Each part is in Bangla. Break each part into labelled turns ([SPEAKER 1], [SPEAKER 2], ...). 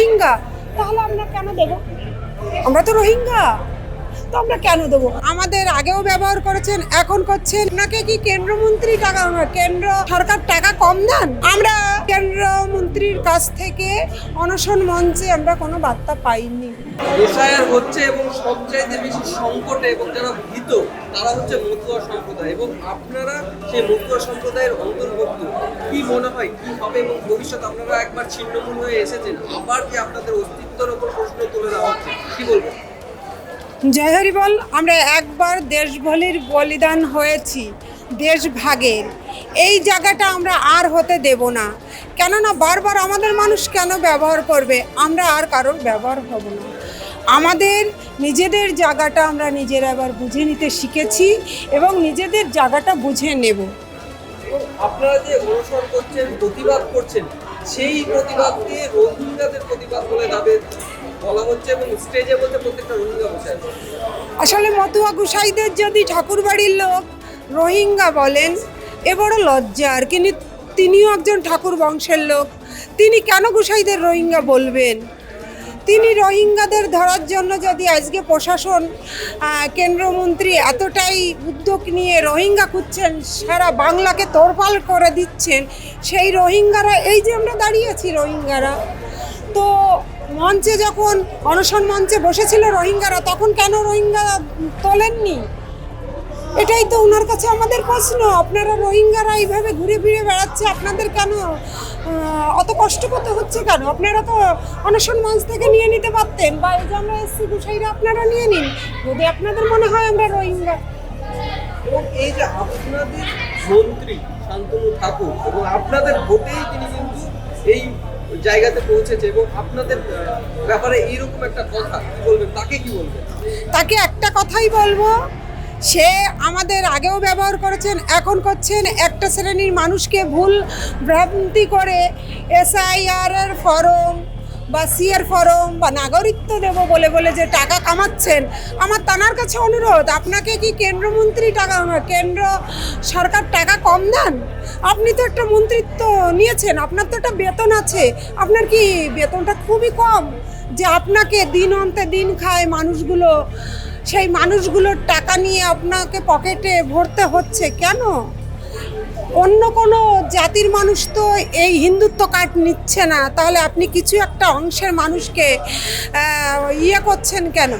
[SPEAKER 1] রোহিঙ্গা? তাহলে আমরা কেন দেব? আমরা তো রোহিঙ্গা। তো আমরা কেন দেবো? আমাদের আগেও ব্যবহার করেছেন, এখন করছেন। ওনাকে কি কেন্দ্রমন্ত্রী টাকা কেন্দ্র সরকার টাকা কম দেন? আমরা কেন্দ্রমন্ত্রীর কাছ থেকে অনশন মঞ্চে আমরা কোনো বার্তা পাইনি।
[SPEAKER 2] এসআইআর হচ্ছে এবং সবচাইতে বেশি সংকটে এবং যারা ভীত, তারা হচ্ছে মতুয়া সম্প্রদায়। এবং আপনারা সেই মতুয়া সম্প্রদায়ের অন্তর্ভুক্ত, কি মনে হয়, কি হবে এবং ভবিষ্যৎ আপনারা একবার ছিন্নমূল হয়ে এসেছেন? আবার কি আপনাদের অস্তিত্বের উপর প্রশ্ন তুলে দেওয়া হচ্ছে? কি বলবেন?
[SPEAKER 1] জয় হরি বল, আমরা একবার দেশবলির বলিদান হয়েছি দেশ ভাগের এই জায়গাটা আমরা আর হতে দেব না। কেননা বারবার আমাদের মানুষ কেন ব্যবহার করবে, আমরা আর কারোর ব্যবহার হব না। আমাদের নিজেদের জায়গাটা আমরা নিজেরা এবার বুঝে নিতে শিখেছি এবং নিজেদের জায়গাটা বুঝে নেব।
[SPEAKER 2] আপনারা যে অনুসরণ করছেন, প্রতিবাদ করছেন, সেই প্রতিবাদকে রোহিঙ্গাদের প্রতিবাদ বলে দাবি বলা হচ্ছে এবং স্টেজে বলতে প্রত্যেকটা রোহিঙ্গা বসে
[SPEAKER 1] আসলে মতুয়া গুসাইদের যদি ঠাকুরবাড়ির লোক রোহিঙ্গা বলেন, এ বড় লজ্জার কিন্তু তিনিও একজন ঠাকুর বংশের লোক। তিনি কেন গুসাইদের রোহিঙ্গা বলবেন? তিনি রোহিঙ্গাদের ধরার জন্য যদি আজকে প্রশাসন কেন্দ্রমন্ত্রী এতটাই উদ্যোগ নিয়ে রোহিঙ্গা খুঁজছেন, সারা বাংলাকে তোরপাল করে দিচ্ছেন, সেই রোহিঙ্গারা, এই যে আমরা দাঁড়িয়েছি রোহিঙ্গারা, তো মঞ্চে যখন অনশন মঞ্চে বসেছিল রোহিঙ্গারা, তখন কেন রোহিঙ্গা তোলেননি? এটাই তো ওনার কাছে আমাদের প্রশ্ন। আপনারা রোহিঙ্গারা এইভাবে ঘুরে ফিরে বেড়াচ্ছে, আপনাদের কেন অত কষ্ট করতে হচ্ছে কেন? আপনারা তো অনশন মঞ্চ থেকে নিয়ে নিতে পারতেন। বা এই যে আমরা এসছি, গুসাইরা, আপনারা নিয়ে নিন। যদি আপনাদের মনে হয় আমরা রোহিঙ্গা।
[SPEAKER 2] এই যে আপনাদের মন্ত্রী শান্তনু ঠাকুর এবং আপনাদের ভোটেই তিনি কিন্তু এই জায়গাতে পৌঁছেছে এবং আপনাদের ব্যাপারে এইরকম একটা কথা কি বলবেন? তাকে কি বলবেন?
[SPEAKER 1] তাকে একটা কথাই বলব, সে আমাদের আগেও ব্যবহার করেছেন, এখন করছেন। একটা শ্রেণির মানুষকে ভুল ভ্রান্তি করে এসআইআর এর ফরম বা সিএর ফরম বা নাগরিকত্ব দেব বলে বলে যে টাকা কামাচ্ছেন, আমার তানার কাছে অনুরোধ, আপনাকে কি কেন্দ্রমন্ত্রী টাকা, কেন্দ্র সরকার টাকা কম দেন? আপনি তো একটা মন্ত্রিত্ব নিয়েছেন, আপনার তো একটা বেতন আছে, আপনার কি বেতনটা খুবই কম? যে আপনাকে দিন অন্তে দিন খায় মানুষগুলো, সেই মানুষগুলোর টাকা নিয়ে আপনাকে পকেটে ভরতে হচ্ছে কেন? অন্য কোনো জাতির মানুষ তো এই হিন্দুত্ব কার্ড নিচ্ছে না তাহলে আপনি কিছু একটা অংশের মানুষকে ইয়ে করছেন কেন?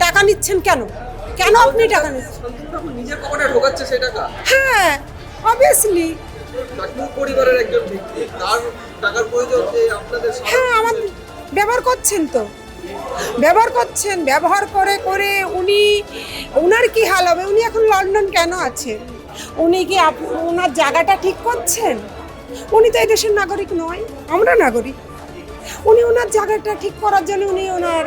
[SPEAKER 1] টাকা নিচ্ছেন কেন? কেন আপনি টাকা নিচ্ছেন? হ্যাঁ অবভিয়াসলি
[SPEAKER 2] পরিবারের একজন ব্যক্তি তার টাকার প্রয়োজন যে আপনাদের
[SPEAKER 1] হ্যাঁ আমার ব্যবহার করছেন তো। ব্যবহার করছেন ব্যবহার করে করে উনি ওনার কি হাল হবে? উনি এখন লন্ডন কেন আছেন? উনি কি ওনার জায়গাটা ঠিক করছেন? উনি তো এই দেশের নাগরিক নয় আমরা নাগরিক। উনি ওনার জায়গাটা ঠিক করার জন্য উনি ওনার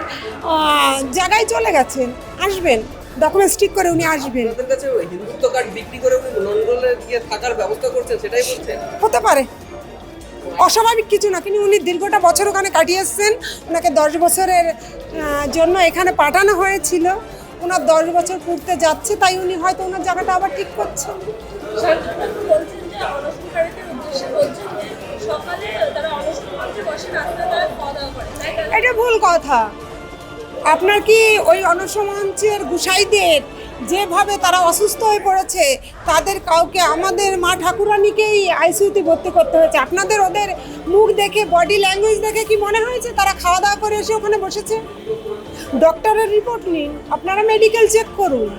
[SPEAKER 1] জায়গায় চলে গেছেন আসবেন। ডকুমেন্টস ঠিক করে উনি আসবেন।
[SPEAKER 2] আপনাদের কাছে ওই হিন্দুত্ব কার্ড বিক্রি করে উনি লন্ডনে গিয়ে থাকার ব্যবস্থা করছেন সেটাই বলছেন?
[SPEAKER 1] হতে পারে। অস্বাভাবিক কিছু না। কিন্তু উনি দীর্ঘটা বছর ওখানে কাটিয়ে এসছেন। ওনাকে দশ বছরের জন্য এখানে পাঠানো হয়েছিল। ওনার দশ বছর পূর্তে যাচ্ছে, তাই উনি হয়তো ওনার জায়গাটা আবার ঠিক করছেন। এটা ভুল কথা। আপনার কি ওই অনসমঞ্চের গুসাইদের যেভাবে তারা অসুস্থ হয়ে পড়েছে, তাদের কাউকে আমাদের মা ঠাকুরানিকেই আইসিইউতে ভর্তি করতে হয়েছে। আপনাদের ওদের মুখ দেখে বডি ল্যাঙ্গুয়েজ দেখে কি মনে হয়েছে? তারা খাওয়া দাওয়া করে এসে ওখানে বসেছে? ডক্টরের রিপোর্ট নিন, আপনারা মেডিকেল চেক করুন।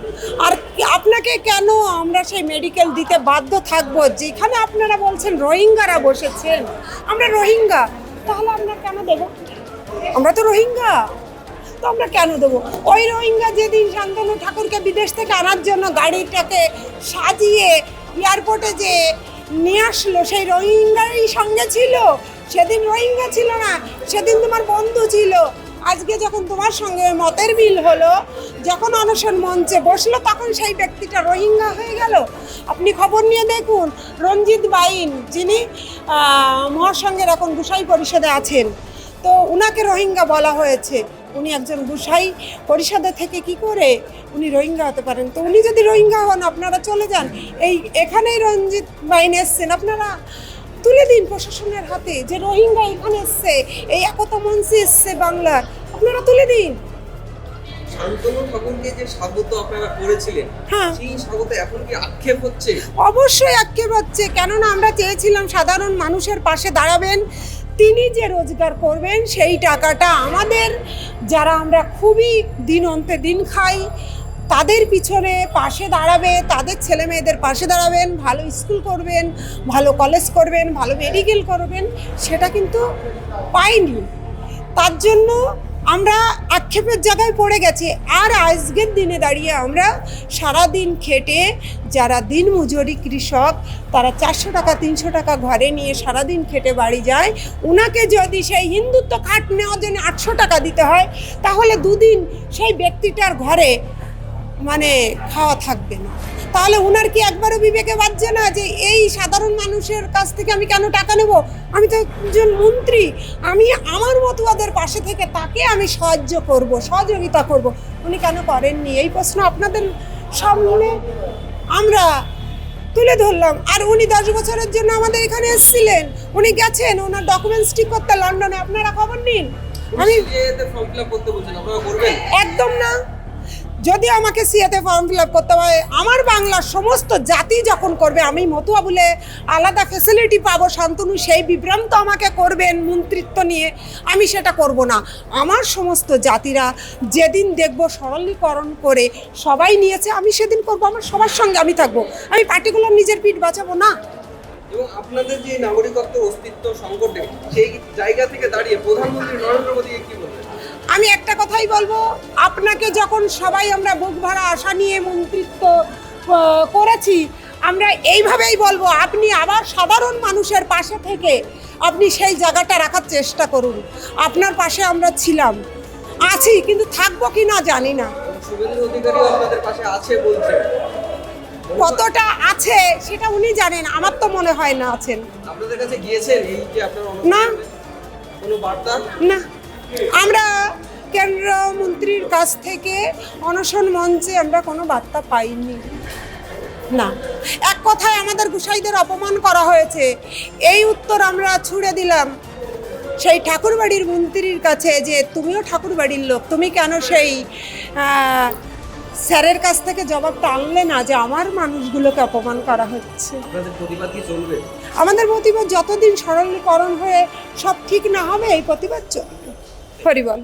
[SPEAKER 1] আর আপনাকে কেন আমরা সেই মেডিকেল দিতে বাধ্য থাকব? যেখানে আপনারা বলছেন রোহিঙ্গারা বসেছেন। আমরা রোহিঙ্গা, তাহলে আমরা কেন দেবো? আমরা তো রোহিঙ্গা। তো আমরা কেন দেবো? ওই রোহিঙ্গা যেদিন শান্তনু ঠাকুরকে বিদেশ থেকে আনার জন্য গাড়িটাকে সাজিয়ে এয়ারপোর্টে যে নিয়ে আসলো, সেই রোহিঙ্গারই সঙ্গে ছিল। সেদিন রোহিঙ্গা ছিল না, সেদিন তোমার বন্ধু ছিল। আজকে যখন তোমার সঙ্গে মতের মিল হলো, যখন অনশন মঞ্চে বসল, তখন সেই ব্যক্তিটা রোহিঙ্গা হয়ে গেল। আপনি খবর নিয়ে দেখুন, রঞ্জিত বাইন, যিনি মহাসংঘের এখন গুসাই পরিষদে আছেন, তো উনাকে রোহিঙ্গা বলা হয়েছে। উনি একজন গুসাই পরিষদে থেকে কি করে উনি রোহিঙ্গা হতে পারেন? তো উনি যদি রোহিঙ্গা হন আপনারা চলে যান। এই এখানেই রঞ্জিত বাইন এসছেন। আপনারা তুলে দিন প্রশাসনের হাতে যে রোহিঙ্গা এখানে এসছে এই একতা মঞ্চে এসছে বাংলার আপনারা তুলে দিন।
[SPEAKER 2] শান্তনু ঠাকুরকে যে স্বাগত আপনারা করেছিলেন
[SPEAKER 1] হ্যাঁ।
[SPEAKER 2] সেই স্বাগত এখন কি আক্ষেপ হচ্ছে?
[SPEAKER 1] অবশ্যই আক্ষেপ হচ্ছে। কেননা আমরা চেয়েছিলাম সাধারণ মানুষের পাশে দাঁড়াবেন। তিনি যে রোজগার করবেন, সেই টাকাটা আমাদের, যারা আমরা খুবই দিন অন্তে দিন খাই, তাদের পিছনে পাশে দাঁড়াবে, তাদের ছেলে মেয়েদের পাশে দাঁড়াবেন, ভালো স্কুল করবেন, ভালো কলেজ করবেন, ভালো মেডিকেল করবেন, সেটা কিন্তু পাইনি। তার জন্য আমরা আক্ষেপের জায়গায় পড়ে গেছি। আর আজকের দিনে দাঁড়িয়ে আমরা সারা দিন খেটে যারা দিন মজুরি কৃষক, তারা চারশো টাকা, তিনশো টাকা ঘরে নিয়ে সারা দিন খেটে বাড়ি যায়। ওনাকে যদি সেই হিন্দুত্ব কাঠ নেওয়ার জন্য আটশো টাকা দিতে হয়, তাহলে দুদিন সেই ব্যক্তিটার ঘরে মানে খাওয়া থাকবে না। তাহলে ওনার কি একবারও বিবেকে বাজছে না যে এই সাধারণ মানুষের কাছ থেকে আমি কেন টাকা নেব? আমি তো একজন মন্ত্রী। আমি আমার মতুয়াদের পাশে থেকে তাকে আমি সাহায্য করব সহযোগিতা করব। উনি কেন করেননি? এই প্রশ্ন আপনাদের সামনে আমরা তুলে ধরলাম। আর উনি দশ বছরের জন্য আমাদের এখানে এসেছিলেন। উনি গেছেন ওনার ডকুমেন্টস ঠিক করতে লন্ডনে। আপনারা খবর নিন। আমি একদম না। যদি আমাকে সিএতে ফর্ম ফিল আপ করতে হয়, আমার বাংলার সমস্ত জাতি যখন করবে, আমি মতুয়া বলে আলাদা ফেসিলিটি পাবো, শান্তনু সেই বিভ্রান্ত আমাকে করবেন মন্ত্রিত্ব নিয়ে, আমি সেটা করব না। আমার সমস্ত জাতিরা যেদিন দেখব সরলীকরণ করে সবাই নিয়েছে, আমি সেদিন করব, আমার সবার সঙ্গে আমি থাকব। আমি পার্টিকুলার নিজের পিঠ বাঁচাবো না।
[SPEAKER 2] এবং আপনাদের যে নাগরিকত্ব, অস্তিত্ব, সংকটে সেই জায়গা থেকে দাঁড়িয়ে প্রধানমন্ত্রী নরেন্দ্র মোদীকে কি বলবেন?
[SPEAKER 1] আমি একটা কথাই বলব আপনাকে যখন সবাই আমরা বুক ভরা আশা নিয়ে মন্ত্রিত্ব করেছি আমরা এইভাবেই বলব আপনি আবার সাধারণ মানুষের পাশে থেকে আপনি সেই জায়গাটা রাখার চেষ্টা করুন। আপনার পাশে আমরা ছিলাম আছি কিন্তু থাকব কি না জানি না। কতটা আছে সেটা উনি জানেন আমার তো মনে হয় না আছেন।
[SPEAKER 2] আপনাদের কাছে গিয়েছেন এই যে আপনার
[SPEAKER 1] না।
[SPEAKER 2] কোনো বার্তা?
[SPEAKER 1] না। আমরা কেন্দ্রমন্ত্রীর কাছ থেকে অনশন মঞ্চে আমরা কোনো বার্তা পাইনি। না। এক কথায় আমাদের গুসাইদের অপমান করা হয়েছে। এই উত্তর আমরা ছুড়ে দিলাম। সেই ঠাকুরবাড়ির মন্ত্রীর কাছে যে তুমিও ঠাকুরবাড়ির লোক তুমি কেন সেই স্যারের কাছ থেকে জবাবটা আনলে না যে আমার মানুষগুলোকে অপমান করা হচ্ছে? আমাদের প্রতিবাদ যতদিন সরলীকরণ হয়ে সব ঠিক না হবে এই প্রতিবাদ চলবে। হরিবল